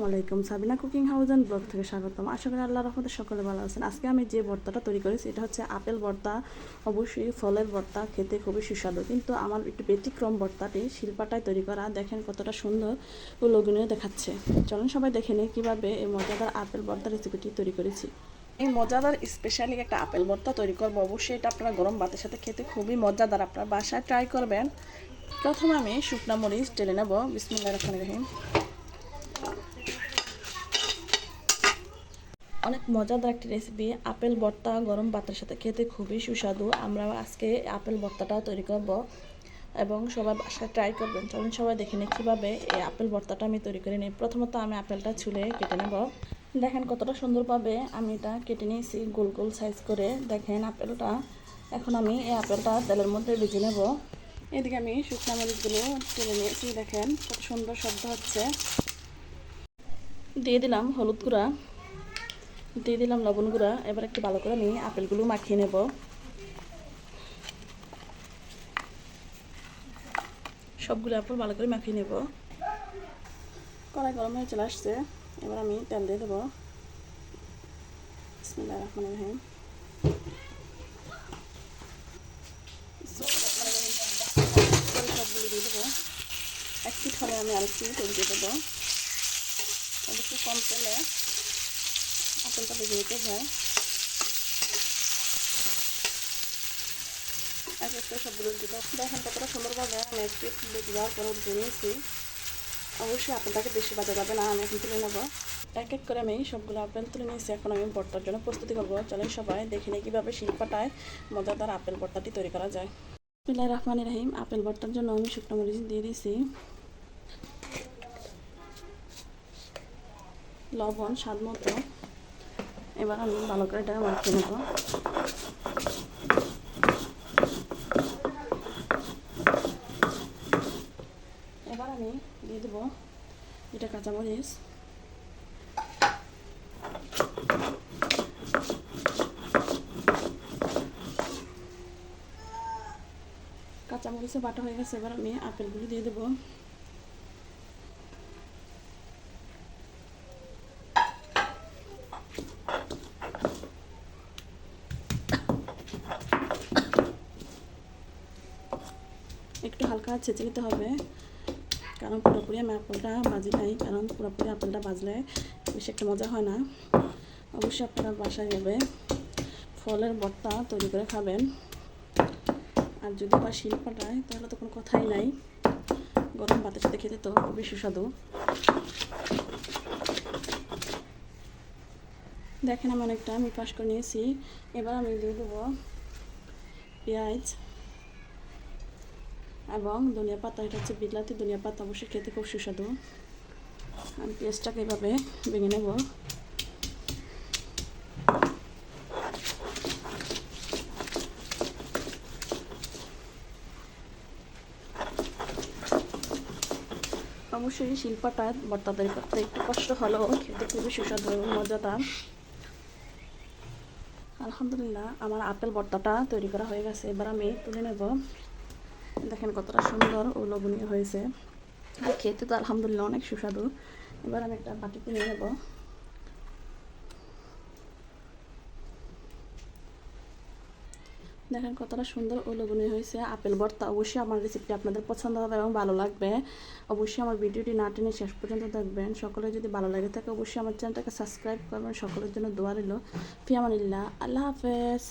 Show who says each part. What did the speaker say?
Speaker 1: আসসালামু আলাইকুম। Sabina cooking house and blog থেকে স্বাগতম। আশা করি আল্লাহ রহমতে সকলে ভালো আছেন। আজকে আমি যে ভর্তাটা তৈরি করেছি, এটা হচ্ছে আপেল ভর্তা, অবশ্যই ফলের ভর্তা, খেতে খুবই সুস্বাদু। কিন্তু আমার একটু ব্যতিক্রম ভর্তাটি শিল্পাটায় তৈরি করা, দেখেন কতটা সুন্দর ও লোভনীয় দেখাচ্ছে। চলুন সবাই দেখে নিই কীভাবে এই মজাদার আপেল ভর্তা রেসিপিটি তৈরি করেছি। এই মজাদার স্পেশালি একটা আপেল ভর্তা তৈরি করব। অবশ্যই এটা আপনারা গরম ভাতের সাথে খেতে খুবই মজাদার। আপনার বাসায় ট্রাই করবেন। প্রথমে আমি শুকনা মরিচ টেলে নেব। বিসমুল্লাহ রহমান রহিম। অনেক মজাদার একটি রেসিপি আপেল ভর্তা, গরম ভাতের সাথে খেতে খুবই সুস্বাদু। আমরা আজকে আপেল ভর্তাটা তৈরি করব এবং সবাই বাসায় ট্রাই করবেন। চলুন সবাই দেখে নিই কীভাবে এই আপেল ভর্তাটা আমি তৈরি করে নিই। প্রথমত আমি আপেলটা ছুলে কেটে নেব। দেখেন কতটা সুন্দরভাবে আমি এটা কেটে নিয়েছি গোল গোল সাইজ করে। দেখেন আপেলটা। এখন আমি এই আপেলটা তেলের মধ্যে ভেজে নেব। এদিকে আমি শুকনা মরিচগুলো তুলে নিয়েছি। দেখেন কত সুন্দর শব্দ হচ্ছে। দিয়ে দিলাম হলুদ গুঁড়া। দিয়ে দিলাম লবণ গুঁড়া, এবার একটু ভালো করে আমি আপেলগুলো মাখিয়ে নেব। সবগুলো আপেল ভালো করে মাখিয়ে নেব। কড়াই গরম হয়ে চলে আসছে, এবার আমি তেল দিয়ে দেবো। বিসমিল্লাহ রহমান রহিম। সবগুলো দিয়ে দেবো। এক আমি তেল দিয়ে দেবো। অবশ্যই কম তেলে আপেলটা ভেজে নিতে হয়। আমি একটু বেজে যাওয়ার অবশ্যই আপেলটাকে বেশি বাজা যাবে না, আমি এখন তুলে নেব। এক এক করে আমি সবগুলো আপেল তুলে নিয়েছি। এখন আমি ভর্তার জন্য প্রস্তুতি করব। চলেন সবাই দেখে নিই কীভাবে শিল্পাটায় মজাদার আপেল ভর্তাটি তৈরি করা যায়। বিল্লাহ রহমান রাহিম। আপেল ভর্তার জন্য আমি শুকনো মরিচ দিয়ে দিয়েছি। লবণ, স্বাদ মতো। এবার আমি ভালো করে এটা মাখিয়ে নেব। এবার আমি দিয়ে দেবো এটা কাঁচামরিচ। কাঁচামরিচে বাটা হয়ে গেছে, এবার আমি আপেলগুলো দিয়ে দেবো একটু হালকা ছেঁচে নিতে হবে। কারণ পুরোপুরি আমি আপেলটা বাজি নাই, কারণ পুরোপুরি আপেলটা বাজলে বেশি একটা মজা হয় না। অবশ্যই আপনারা বাসায় যাবে ফলের ভর্তা তৈরি করে খাবেন। আর যদি বা শিল্পাটায় তাহলে তো কোনো কথাই নাই। গরম ভাতের সাথে খেতে তো খুবই সুস্বাদু। দেখেন আমি অনেকটা আমি পাশ করে নিয়েছি। এবার আমি দিয়ে দেবো পেঁয়াজ। এবং ধনিয়া পাতা, এটা হচ্ছে বিলাতি ধনিয়া পাতা অবশ্যই খেতে খুব সুস্বাদু। আমি পেঁয়াজটাকে এভাবে ভেঙে নেব। অবশ্যই শিল্পাটা ভর্তা তৈরি করতে একটু কষ্ট হলেও খেতে খুবই সুস্বাদু এবং মজাদার। আলহামদুলিল্লাহ, আমার আপেল ভর্তাটা তৈরি করা হয়ে গেছে। এবার আমি তুলে নেব দেখেন কতটা সুন্দর ও লোভনীয় হয়েছে। আর খেতে তো আলহামদুলিল্লাহ অনেক সুস্বাদু। এবার আমি একটা বাটিতে নিয়ে নেব। দেখেন কতটা সুন্দর ও লোভনীয় হয়েছে। আপেল ভর্তা অবশ্যই আমার রেসিপিটি আপনাদের পছন্দ হবে এবং ভালো লাগবে। অবশ্যই আমার ভিডিওটি না টেনে শেষ পর্যন্ত দেখবেন। সকলে যদি ভালো লাগে থাকে, অবশ্যই আমার চ্যানেলটাকে সাবস্ক্রাইব করবেন। সকলের জন্য দোয়া রইল। ফিয়ামানিল্লাহ। আল্লাহ হাফেজ।